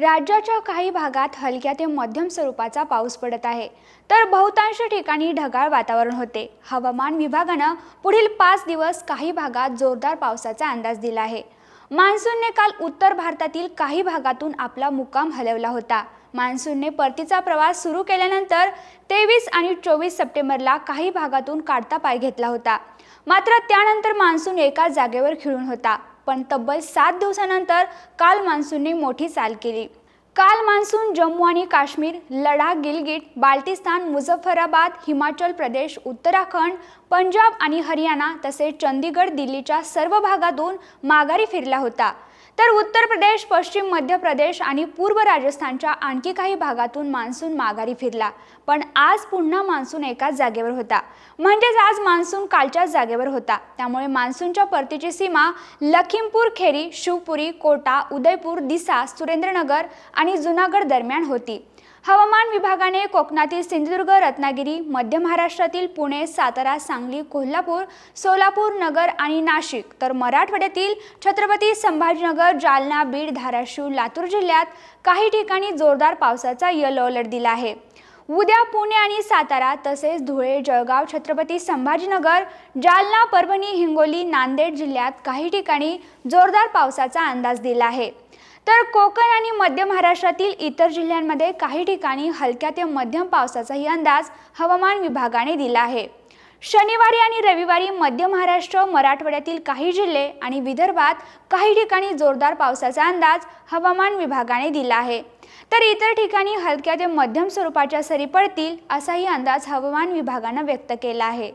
राज्याच्या काही भागात हलक्या ते मध्यम स्वरूपाचा पाऊस पडत आहे. तर बहुतांश ठिकाणी ढगाळ वातावरण होते. हवामान विभागानं पुढील पाच दिवस काही भागात जोरदार पावसाचा अंदाज दिला आहे. मान्सूनने काल उत्तर भारतातील काही भागातून आपला मुक्काम हलवला होता. मान्सूनने परतीचा प्रवास सुरू केल्यानंतर तेवीस आणि चोवीस सप्टेंबरला काही भागातून काढता पाय घेतला होता. मात्र त्यानंतर मान्सून एका जागेवर खिळून होता. पण तब्बल सात दिवसानंतर काल मान्सूनने मोठी चाल केली. काल मान्सून जम्मू आणि काश्मीर लडाख गिलगिट बाल्टिस्तान मुझफ्फराबाद हिमाचल प्रदेश उत्तराखंड पंजाब आणि हरियाणा तसेच चंदीगड दिल्लीच्या सर्व भागातून माघारी फिरला होता. तर उत्तर प्रदेश पश्चिम मध्य प्रदेश आणि पूर्व राजस्थानच्या आणखी काही भागातून मान्सून माघारी फिरला. पण आज पुन्हा मान्सून एकाच जागेवर होता. म्हणजेच आज मान्सून कालच्याच जागेवर होता. त्यामुळे मान्सूनच्या परतीची सीमा लखीमपूर खेरी शिवपुरी कोटा उदयपूर दिसा सुरेंद्रनगर आणि जुनागड दरम्यान होती. हवामान विभागाने कोकणातील सिंधुदुर्ग रत्नागिरी मध्य महाराष्ट्रातील पुणे सातारा सांगली कोल्हापूर सोलापूर नगर आणि नाशिक तर मराठवाड्यातील छत्रपती संभाजीनगर जालना बीड धाराशिव लातूर जिल्ह्यात काही ठिकाणी जोरदार पावसाचा येलो अलर्ट दिला आहे. उद्या पुणे आणि सातारा तसेच धुळे जळगाव छत्रपती संभाजीनगर जालना परभणी हिंगोली नांदेड जिल्ह्यात काही ठिकाणी जोरदार पावसाचा अंदाज दिला आहे. तर कोकण आणि मध्य महाराष्ट्रातील इतर जिल्ह्यांमध्ये काही ठिकाणी हलक्या ते मध्यम पावसाचाही अंदाज हवामान विभागाने दिला आहे. शनिवारी आणि रविवारी मध्य महाराष्ट्र मराठवाड्यातील काही जिल्हे आणि विदर्भात काही ठिकाणी जोरदार पावसाचा अंदाज हवामान विभागाने दिला आहे. तर इतर ठिकाणी हलक्या ते मध्यम स्वरूपाच्या सरी पडतील असाही अंदाज हवामान विभागानं व्यक्त केला आहे.